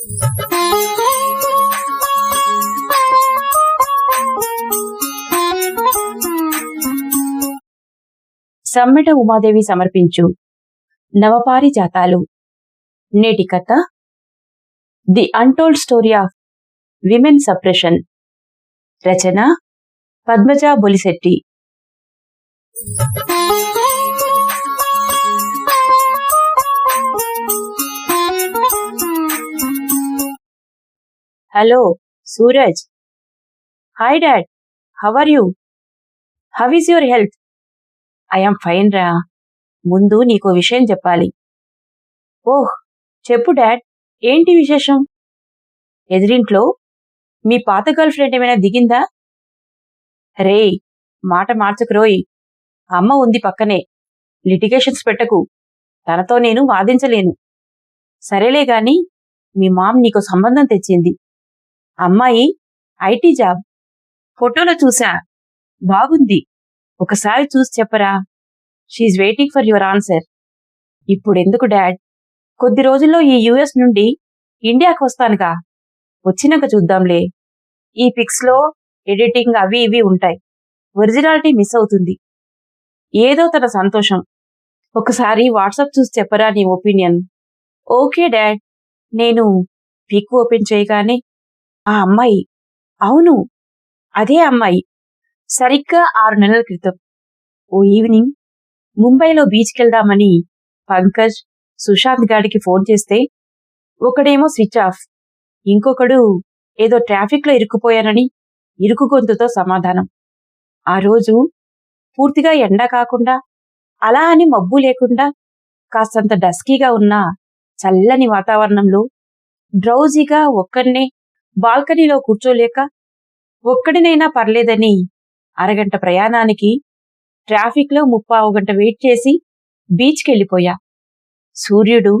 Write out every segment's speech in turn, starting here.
సమ్మెట ఉమాదేవి సమర్పించు నవపారి జాతాలు నేటి కథ the untold story of women suppression. Rachana Padmaja Bolisetti. Hello Suraj hi dad how are you how is your health I'm fine రా ముందు నీకో విషయం చెప్పాలి. ఓహ్ చెప్పు డాడ్ ఏంటి విశేషం? ఎదిరింట్లో మీ పాత గర్ల్ ఫ్రెండ్ ఏమైనా దిగిందా? రే మాట మార్చకురోయ్ అమ్మ ఉంది పక్కనే. లిటిగేషన్స్ పెట్టకు. తనతో నేను వాదించలేను. సరేలే గాని మీ మామ్ నీకు సంబంధం తెచ్చింది. అమ్మాయి ఐటీ జాబ్. ఫోటోలో చూసా. బాగుంది. ఒకసారి చూసి చెప్పరా. She's waiting for your answer ఇప్పుడెందుకు డాడ్? కొద్ది రోజుల్లో ఈ యుఎస్ నుండి ఇండియాకు వస్తానుగా. వచ్చినాక చూద్దాంలే. ఈ పిక్స్లో ఎడిటింగ్ అవి ఇవి ఉంటాయి. ఒరిజినాలిటీ మిస్ అవుతుంది. ఏదో తన సంతోషం. ఒకసారి వాట్సాప్ చూసి చెప్పరా నీ ఒపీనియన్. Okay dad. నేను పిక్ ఓపెన్ చేయగానే ఆ అమ్మాయి. అవును అదే అమ్మాయి. సరిగ్గా ఆరు నెలల క్రితం. ఓ ఈవినింగ్ ముంబైలో బీచ్కి వెళ్దామని పంకజ్ సుశాంత్ గాడికి ఫోన్ చేస్తే ఒకడేమో స్విచ్ ఆఫ్. ఇంకొకడు ఏదో ట్రాఫిక్లో ఇరుక్కుపోయానని ఇరుకు గొంతుతో సమాధానం. ఆ రోజు పూర్తిగా ఎండ కాకుండా అలా అని మబ్బు లేకుండా కాస్తంత డస్కీగా ఉన్న చల్లని వాతావరణంలో డ్రౌజీగా ఒక్కడినే బాల్కనీలో కూర్చోలేక ఒక్కడినైనా పర్లేదని అరగంట ప్రయాణానికి ట్రాఫిక్లో ముప్పావు గంట వెయిట్ చేసి బీచ్కి వెళ్ళిపోయా సూర్యుడు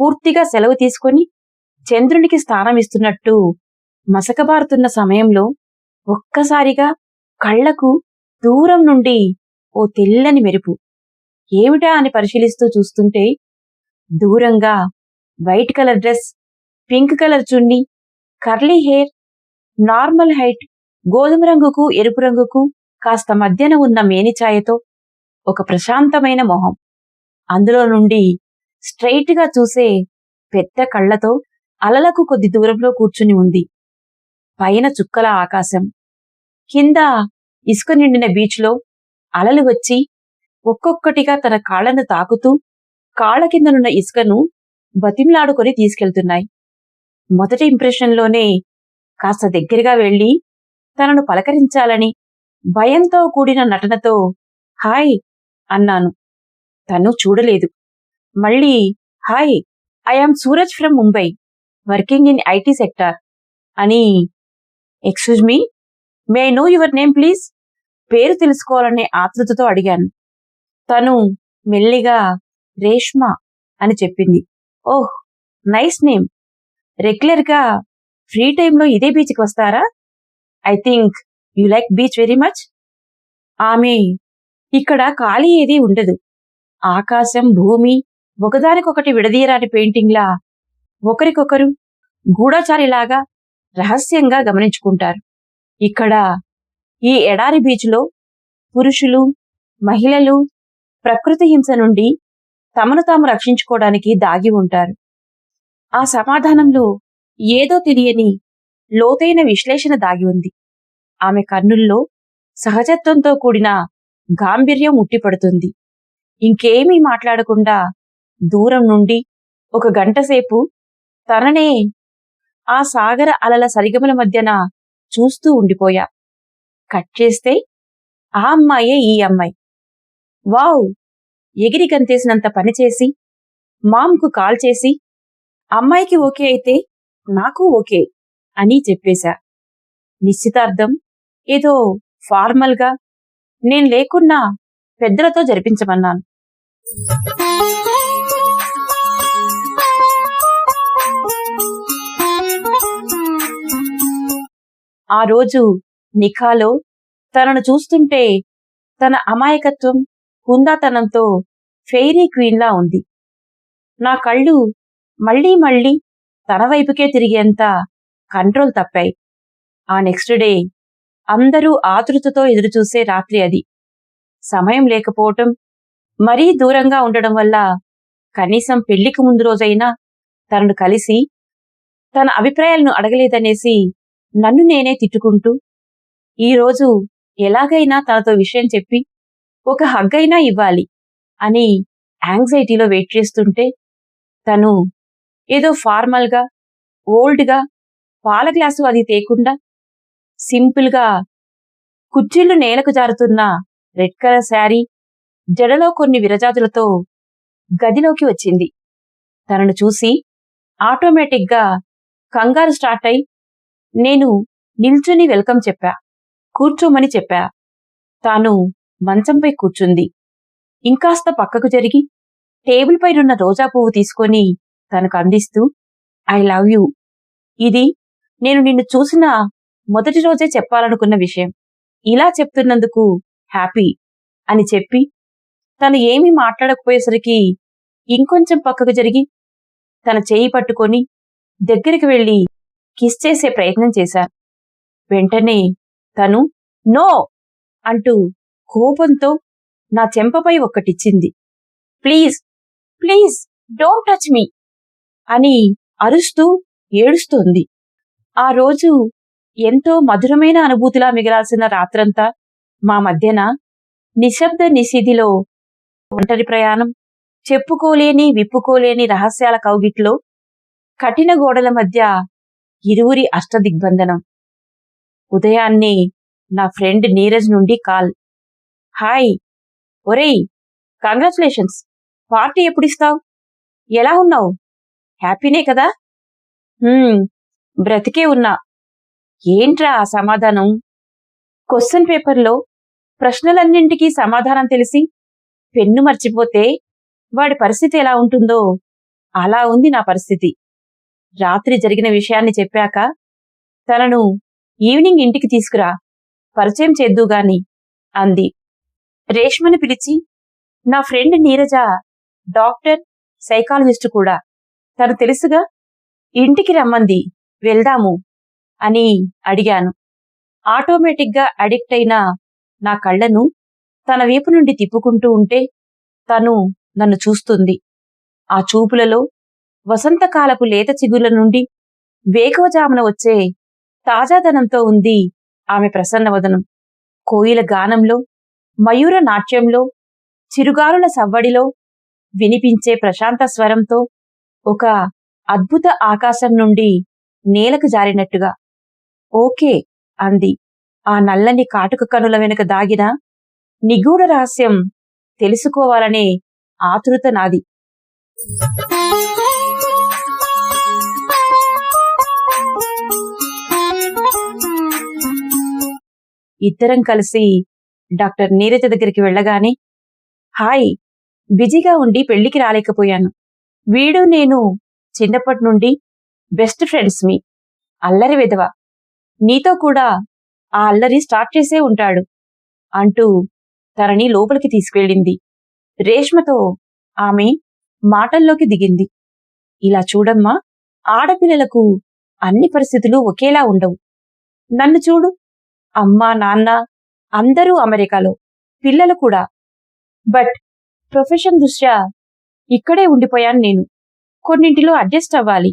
పూర్తిగా సెలవు తీసుకొని చంద్రునికి స్థానం ఇస్తున్నట్టు మసకబారుతున్న సమయంలో ఒక్కసారిగా కళ్ళకు దూరం నుండి ఓ తెల్లని మెరుపు. ఏమిటా అని పరిశీలిస్తూ చూస్తుంటే దూరంగా white colour dress pink colour చున్నీ కర్లీ హెయిర్ నార్మల్ హైట్ గోధుమ రంగుకు ఎరుపు రంగుకు కాస్త మధ్యన ఉన్న మేనిఛాయతో ఒక ప్రశాంతమైన మొహం. అందులో నుండి స్ట్రైట్గా చూసే పెద్ద కళ్ళతో అలలకు కొద్ది దూరంలో కూర్చుని ఉంది. పైన చుక్కల ఆకాశం. కింద ఇసుక నిండిన బీచ్లో అలలు వచ్చి ఒక్కొక్కటిగా తన కాళ్ళను తాకుతూ కాళ్ళ కిందనున్న ఇసుకను బతిమ్లాడుకొని తీసుకెళ్తున్నాయి. మొదటి ఇంప్రెషన్లోనే కాస్త దగ్గరగా వెళ్ళి తనను పలకరించాలని భయంతో కూడిన నటనతో హాయ్ అన్నాను. తను చూడలేదు. మళ్ళీ hi I am Suraj from Mumbai working in IT sector అని excuse me may know your name please? పేరు తెలుసుకోవాలనే ఆతృతతో అడిగాను. తను మెల్లిగా రేష్మా అని చెప్పింది. Oh nice name. రెగ్యులర్గా ఫ్రీ టైంలో ఇదే బీచ్కి వస్తారా? I think you like beach very much. ఆమె ఇక్కడ ఖాళీ ఏదీ ఉండదు. ఆకాశం భూమి ఒకదానికొకటి విడదీయరాని పెయింటింగ్లా ఒకరికొకరు గూఢచారిలాగా రహస్యంగా గమనించుకుంటారు. ఇక్కడ ఈ ఎడారి బీచ్లో పురుషులు మహిళలు ప్రకృతి హింస నుండి తమను తాము రక్షించుకోవడానికి దాగి ఉంటారు. ఆ సమాధానంలో ఏదో తెలియని లోతైన విశ్లేషణ దాగి ఉంది. ఆమె కన్నుల్లో సహజత్వంతో కూడిన గాంభీర్యం ఉట్టిపడుతుంది. ఇంకేమీ మాట్లాడకుండా దూరం నుండి ఒక గంటసేపు తననే ఆ సాగర అలల సరిగమల మధ్యన చూస్తూ ఉండిపోయా. కట్ చేస్తే ఆ అమ్మాయే ఈ అమ్మాయి. వావ్! ఎగిరి గంతేసినంత పనిచేసి మామ్కు కాల్ చేసి అమ్మాయికి ఓకే అయితే నాకు ఓకే అని చెప్పేశా. నిశ్చితార్థం ఏదో ఫార్మల్గా నేను లేకున్నా పెద్దలతో జరిపించమన్నాను. ఆ రోజు నిఖాలో తనను చూస్తుంటే తన అమాయకత్వం హుందాతనంతో ఫెయిరీ క్వీన్లా ఉంది. నా కళ్ళు మళ్ళీ మళ్ళీ తన వైపుకే తిరిగేంత కంట్రోల్ తప్పాయి ఆ నెక్స్ట్ డే అందరూ ఆతృతతో ఎదురుచూసే రాత్రి అది. సమయం లేకపోవటం మరీ దూరంగా ఉండడం వల్ల కనీసం పెళ్ళికి ముందు రోజైనా తనను కలిసి తన అభిప్రాయాలను అడగలేదనేసి నన్ను నేనే తిట్టుకుంటూ ఈరోజు ఎలాగైనా తనతో విషయం చెప్పి ఒక హగ్గైనా ఇవ్వాలి అని యాంగ్జైటీలో వెయిట్ చేస్తుంటే తను ఏదో ఫార్మల్గా ఓల్డ్గా పాల గ్లాసు అది తేకుండా సింపుల్గా కుర్చీలు నేలకు జారుతున్న రెడ్ కలర్ శారీ జడలో కొన్ని విరజాజులతో గదిలోకి వచ్చింది. తనను చూసి ఆటోమేటిక్గా కంగారు స్టార్ట్ అయి నేను నిల్చుని వెల్కమ్ చెప్పా కూర్చోమని చెప్పా. తాను మంచంపై కూర్చుంది. ఇంకాస్త పక్కకు జరిగి టేబుల్ పైనున్న రోజా పువ్వు తీసుకొని తనకు అందిస్తూ ఐ లవ్ యూ. ఇది నేను నిన్ను చూసిన మొదటి రోజే చెప్పాలనుకున్న విషయం. ఇలా చెప్తున్నందుకు హ్యాపీ అని చెప్పి తను ఏమీ మాట్లాడకపోయేసరికి ఇంకొంచెం పక్కకు జరిగి తన చేయి పట్టుకొని దగ్గరికి వెళ్ళి కిస్ చేసే ప్రయత్నం చేశాను వెంటనే తను నో! అంటూ కోపంతో నా చెంపపై ఒక్కటిచ్చింది. Please please don't touch me! అని అరుస్తూ ఏడుస్తోంది. ఆ రోజు ఎంతో మధురమైన అనుభూతిలా మిగలాల్సిన రాత్రంతా మా మధ్యన నిశ్శబ్ద నిశిధిలో ఒంటరి ప్రయాణం చెప్పుకోలేని విప్పుకోలేని రహస్యాల కౌగిట్లో కఠిన గోడల మధ్య ఇరువురి అష్టదిగ్బంధనం. ఉదయాన్నే నా ఫ్రెండ్ నీరజ్ నుండి కాల్. హాయ్. ఒరేయ్ కంగ్రాచులేషన్స్. పార్టీ ఎప్పుడిస్తావు? ఎలా ఉన్నావు? హ్యాపీనే కదా? "హ్మ్, బ్రతికే ఉన్నా. ఏంట్రా ఆ సమాధానం? క్వశ్చన్ పేపర్లో ప్రశ్నలన్నింటికీ సమాధానం తెలిసి పెన్ను మర్చిపోతే వాడి పరిస్థితి ఎలా ఉంటుందో? అలా ఉంది నా పరిస్థితి. రాత్రి జరిగిన విషయాన్ని చెప్పాక తనను ఈవినింగ్ ఇంటికి తీసుకురా. పరిచయం చేద్దుగాని అంది. రేష్మని పిలిచి నా ఫ్రెండ్ నీరజ డాక్టర్ సైకాలజిస్ట్ కూడా. తను తెలుసుగా ఇంటికి రమ్మంది వెళ్దాము అని అడిగాను. ఆటోమేటిక్గా అడిక్ట్ అయిన నా కళ్ళను తన వైపు నుండి తిప్పుకుంటూ ఉంటే తను నన్ను చూస్తుంది. ఆ చూపులలో వసంతకాలపు లేత చిగుల నుండి వేకువజామున వచ్చే తాజాదనంతో ఉంది ఆమె ప్రసన్నవదనం కోయిల గానంలో మయూర నాట్యంలో చిరుగాలుల సవ్వడిలో వినిపించే ప్రశాంత స్వరంతో ఒక అద్భుత ఆకాశం నుండి నేలకు జారినట్టుగా. ఓకే అంది. ఆ నల్లని కాటుక కనుల వెనుక దాగిన నిగూఢ రహస్యం తెలుసుకోవాలనే ఆతృత నాది. ఇద్దరం కలిసి డాక్టర్ నీరజ దగ్గరికి వెళ్ళగానే హాయ్ బిజీగా ఉండి పెళ్ళికి రాలేకపోయాను. వీడు నేను చిన్నప్పటి నుండి బెస్ట్ ఫ్రెండ్స్ మీ అల్లరి విధవ. నీతో కూడా ఆ అల్లరి స్టార్ట్ చేసే ఉంటాడు అంటూ తనని లోపలికి తీసుకెళ్ళింది. రేష్మతో ఆమె మాటల్లోకి దిగింది. ఇలా చూడమ్మా ఆడపిల్లలకు అన్ని పరిస్థితులు ఒకేలా ఉండవు. నన్ను చూడు అమ్మా నాన్న అందరూ అమెరికాలో పిల్లలు కూడా. బట్ ప్రొఫెషన్ దృష్ట్యా ఇక్కడే ఉండిపోయాను నేను. కొన్నింటిలో అడ్జస్ట్ అవ్వాలి.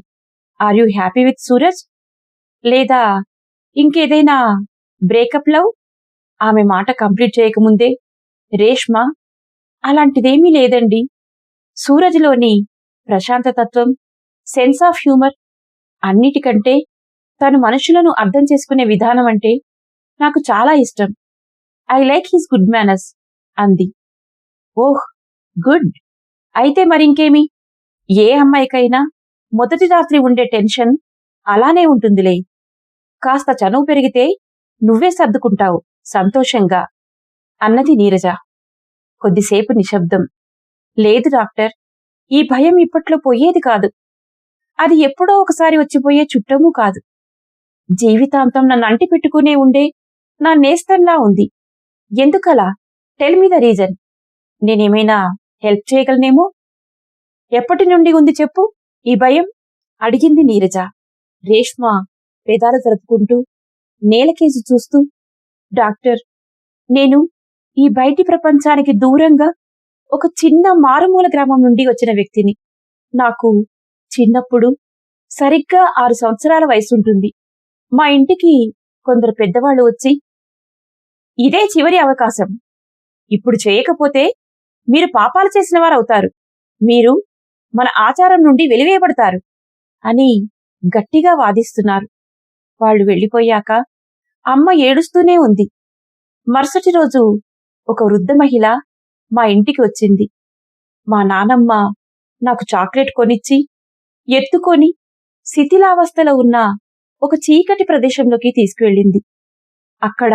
Are you happy with Suraj లేదా ఇంకేదైనా బ్రేకప్ లవ్ ఆమె మాట కంప్లీట్ చేయకముందే రేష్మ అలాంటిదేమీ లేదండి. సూరజ్లోని ప్రశాంతతత్వం సెన్స్ ఆఫ్ హ్యూమర్ అన్నిటికంటే తను మనుషులను అర్థం చేసుకునే విధానం అంటే నాకు చాలా ఇష్టం. I like his good manners అంది. Oh good. అయితే మరింకేమి? ఏ అమ్మాయికైనా మొదటి రాత్రి ఉండే టెన్షన్ అలానే ఉంటుందిలే. కాస్త చనువు పెరిగితే నువ్వే సర్దుకుంటావు సంతోషంగా. అన్నది నీరజ. కొద్దిసేపు నిశ్శబ్దం. లేదు డాక్టర్ ఈ భయం ఇప్పట్లో పోయేది కాదు. అది ఎప్పుడో ఒకసారి వచ్చిపోయే చుట్టమూ కాదు. జీవితాంతం నన్ను అంటి పెట్టుకునే ఉండే నా నేస్తంలా ఉంది. ఎందుకలా? Tell me the reason. నేనేమైనా హెల్ప్ చేయగలనేమో? ఎప్పటి నుండి ఉంది చెప్పు? ఈ భయం? అడిగింది నీరజ. రేష్మ పెదాలు జరుపుకుంటూ నేలకేసి చూస్తూ డాక్టర్ నేను ఈ బయటి ప్రపంచానికి దూరంగా ఒక చిన్న మారుమూల గ్రామం నుండి వచ్చిన వ్యక్తిని. నాకు చిన్నప్పుడు సరిగ్గా ఆరు సంవత్సరాల వయసుంటుంది. మా ఇంటికి కొందరు పెద్దవాళ్ళు వచ్చి ఇదే చివరి అవకాశం. ఇప్పుడు చేయకపోతే మీరు పాపాలు చేసిన వారవుతారు. మీరు మన ఆచారం నుండి వెలివేయబడతారు. అని గట్టిగా వాదిస్తున్నారు. వాళ్ళు వెళ్ళిపోయాక అమ్మ ఏడుస్తూనే ఉంది. మరుసటి రోజు ఒక వృద్ధ మహిళ మా ఇంటికి వచ్చింది. మా నానమ్మ నాకు చాక్లెట్ కొనిచ్చి ఎత్తుకొని శిథిలావస్థలో ఉన్న ఒక చీకటి ప్రదేశంలోకి తీసుకువెళ్ళింది. అక్కడ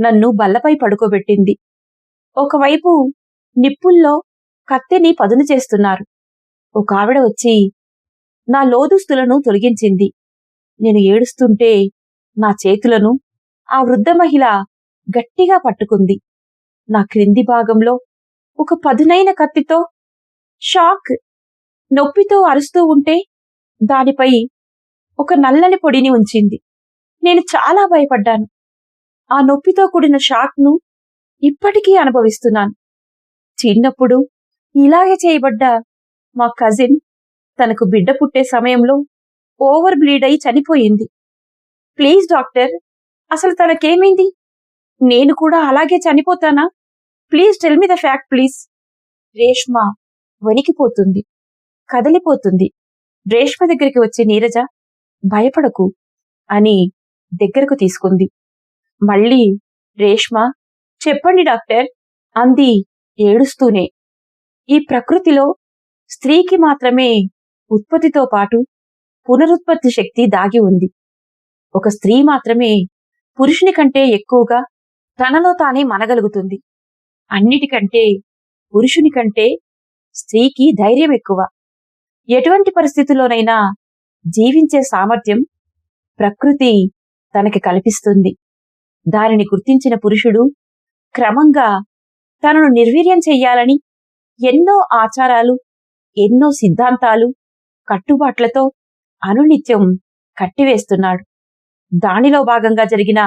నన్ను బల్లపై పడుకోబెట్టింది. ఒకవైపు నిప్పుల్లో కత్తిని పదును చేస్తున్నారు. ఒక ఆవిడ వచ్చి నా లోదుస్తులను తొలగించింది. నేను ఏడుస్తుంటే నా చేతులను ఆ వృద్ధ మహిళ గట్టిగా పట్టుకుంది. నా క్రింది భాగంలో ఒక పదునైన కత్తితో షాక్ నొప్పితో అరుస్తూ ఉంటే దానిపై ఒక నల్లని పొడిని ఉంచింది. నేను చాలా భయపడ్డాను. ఆ నొప్పితో కూడిన షాక్ను ఇప్పటికీ అనుభవిస్తున్నాను. చిన్నప్పుడు ఇలాగే చేయబడ్డ మా కజిన్ తనకు బిడ్డ పుట్టే సమయంలో ఓవర్ బ్లీడ్ అయి చనిపోయింది. ప్లీజ్ డాక్టర్ అసలు తనకేమైంది? నేను కూడా అలాగే చనిపోతానా? Please tell me the fact please. Reshma వణికిపోతుంది కదిలిపోతుంది. రేష్మ దగ్గరికి వచ్చే నీరజ భయపడకు అని దగ్గరకు తీసుకుంది. మళ్ళీ రేష్మ చెప్పండి డాక్టర్ అంది ఏడుస్తూనే. ఈ ప్రకృతిలో స్త్రీకి మాత్రమే ఉత్పత్తితో పాటు పునరుత్పత్తి శక్తి దాగి ఉంది. ఒక స్త్రీ మాత్రమే పురుషుని కంటే ఎక్కువగా తనలో తానే మనగలుగుతుంది. అన్నిటికంటే పురుషుని కంటే స్త్రీకి ధైర్యం ఎక్కువ. ఎటువంటి పరిస్థితుల్లోనైనా జీవించే సామర్థ్యం ప్రకృతి తనకి కల్పిస్తుంది. దానిని గుర్తించిన పురుషుడు క్రమంగా తనను నిర్వీర్యం చెయ్యాలని ఎన్నో ఆచారాలు ఎన్నో సిద్ధాంతాలు కట్టుబాట్లతో అనునిత్యం కట్టివేస్తున్నాడు. దానిలో భాగంగా జరిగిన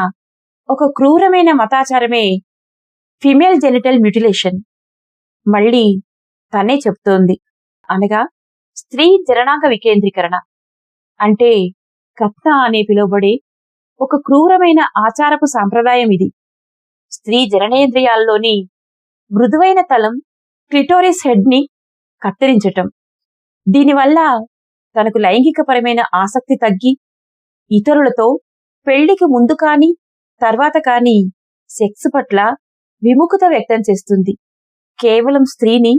ఒక క్రూరమైన మతాచారమే ఫిమేల్ జెనిటల్ మ్యూటిలేషన్. మళ్ళీ తనే చెప్తోంది. అనగా స్త్రీ జననాంగ వికేంద్రీకరణ. అంటే కత్న అనే పిలువబడే ఒక క్రూరమైన ఆచారపు సాంప్రదాయం ఇది స్త్రీ జననేంద్రియాల్లోని మృదువైన తలం క్లిటోరిస్ హెడ్ని కత్తిరించటం. దీనివల్ల తనకు లైంగికపరమైన ఆసక్తి తగ్గి ఇతరులతో పెళ్ళికి ముందు కాని తర్వాత కాని సెక్స్ పట్ల విముఖత వ్యక్తం చేస్తుంది. కేవలం స్త్రీని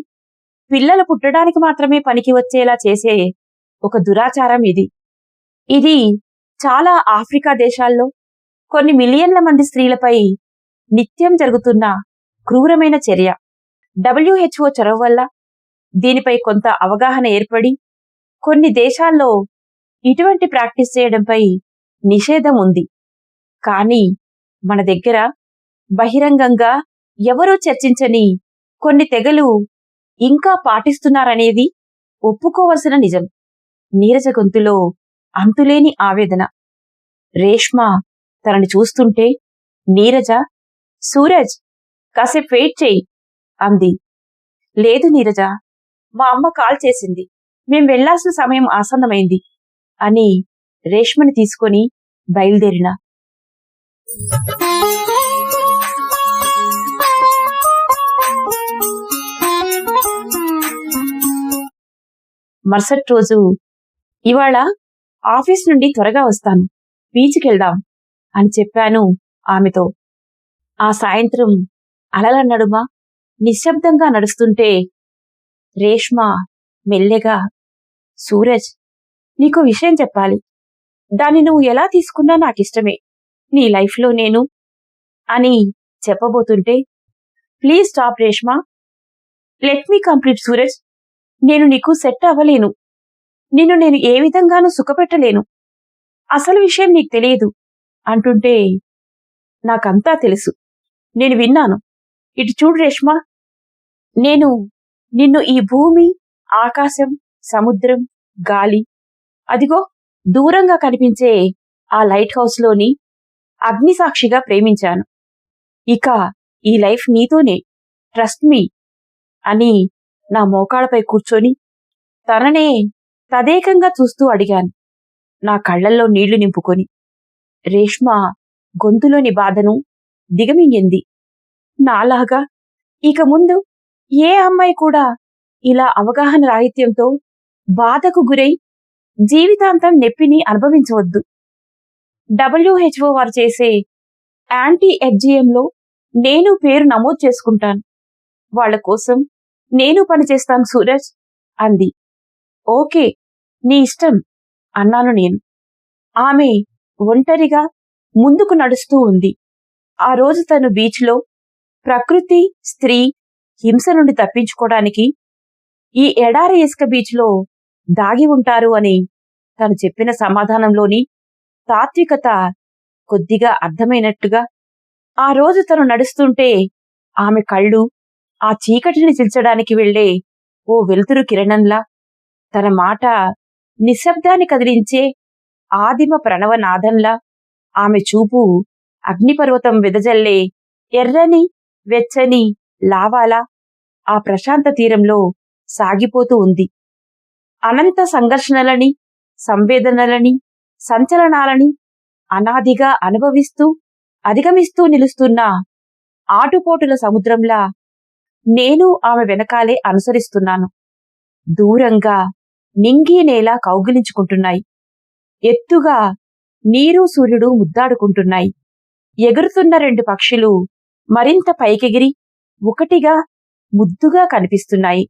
పిల్లలు పుట్టడానికి మాత్రమే పనికి వచ్చేలా చేసే ఒక దురాచారం ఇది. ఇది చాలా ఆఫ్రికా దేశాల్లో కొన్ని మిలియన్ల మంది స్త్రీలపై నిత్యం జరుగుతున్న క్రూరమైన చర్య. డబ్ల్యూహెచ్ఓ చొరవ వల్ల దీనిపై కొంత అవగాహన ఏర్పడి కొన్ని దేశాల్లో ఇటువంటి ప్రాక్టీస్ చేయడంపై నిషేధం ఉంది. కానీ మన దగ్గర బహిరంగంగా ఎవరూ చర్చించని కొన్ని తెగలు ఇంకా పాటిస్తున్నారనేది ఒప్పుకోవలసిన నిజం. నీరజ గొంతులో అంతులేని ఆవేదన. రేష్మ తనని చూస్తుంటే నీరజ సూరజ్ కాసేపు వెయిట్ చేయి అంది. లేదు నీరజ మా అమ్మ కాల్ చేసింది. మేం వెళ్ళాల్సిన సమయం ఆసన్నమైంది అని రేష్మని తీసుకొని బయలుదేరిన. మరుసటి రోజు ఇవాళ ఆఫీస్ నుండి త్వరగా వస్తాను బీచ్కెళ్దాం అని చెప్పాను ఆమెతో. ఆ సాయంత్రం అలల నడుమ నిశ్శబ్దంగా నడుస్తుంటే రేష్మ మెల్లెగా సూరజ్ నీకు విషయం చెప్పాలి. దాన్ని నువ్వు ఎలా తీసుకున్నా నాకిష్టమే. నీ లైఫ్లో నేను అని చెప్పబోతుంటే please stop Reshma. Let me complete Suraj. నేను నీకు సెట్ అవ్వలేను. నిన్ను నేను ఏ విధంగానూ సుఖపెట్టలేను. అసలు విషయం నీకు తెలియదు. అంటుంటే నాకంతా తెలుసు. నేను విన్నాను. ఇటు చూడు రేష్మా నేను నిన్ను ఈ భూమి ఆకాశం సముద్రం గాలి అదిగో దూరంగా కనిపించే ఆ లైట్ హౌస్లోని అగ్నిసాక్షిగా ప్రేమించాను. ఇక ఈ లైఫ్ నీతోనే ట్రస్ట్ మీ అని నా మోకాళ్ళపై కూర్చొని తననే తదేకంగా చూస్తూ అడిగాను నా కళ్ళల్లో నీళ్ళు నింపుకొని. రేష్మ గొంతులోని బాధను దిగమింగింది. నాలాగా. ఇక ముందు ఏ అమ్మాయి కూడా ఇలా అవగాహన రాహిత్యంతో బాధకు గురై జీవితాంతం నొప్పిని అనుభవించవద్దు. డబ్ల్యూహెచ్ఓ వారు చేసే యాంటీ ఎఫ్జిఎంలో నేను పేరు నమోదు చేసుకుంటాను. వాళ్ళ కోసం నేను పనిచేస్తాను సూరజ్ అంది. ఓకే నీ ఇష్టం అన్నాను నేను. ఆమె ఒంటరిగా ముందుకు నడుస్తూ ఉంది. ఆ రోజు తను బీచ్లో ప్రకృతి స్త్రీ హింస నుండి తప్పించుకోవడానికి ఈ ఎడారి ఇసుక బీచ్లో దాగి ఉంటారు అని తను చెప్పిన సమాధానంలోని తాత్వికత కొద్దిగా అర్థమైనట్టుగా ఆ రోజు తను నడుస్తుంటే ఆమె కళ్ళు ఆ చీకటిని చిల్చడానికి వెళ్ళే ఓ వెలుతురు కిరణంలా తన మాట నిశ్శబ్దాన్ని కదిలించే ఆదిమ ప్రణవనాదంలా ఆమె చూపు అగ్నిపర్వతం వెదజల్లే ఎర్రని వెచ్చని లావాలా ఆ ప్రశాంత తీరంలో సాగిపోతూ ఉంది. అనంత సంఘర్షణలని సంవేదనలని సంచలనాలని అనాదిగా అనుభవిస్తూ అధిగమిస్తూ నిలుస్తున్న ఆటుపోటుల సముద్రంలా నేను ఆమె వెనకాలే అనుసరిస్తున్నాను. దూరంగా నింగి నేల కౌగిలించుకుంటున్నాయి. ఎత్తుగా నీరు సూర్యుడు ముద్దాడుకుంటున్నాయి. ఎగురుతున్న రెండు పక్షులు మరింత పైకెగిరి ఒకటిగా ముద్దుగా కనిపిస్తున్నాయి.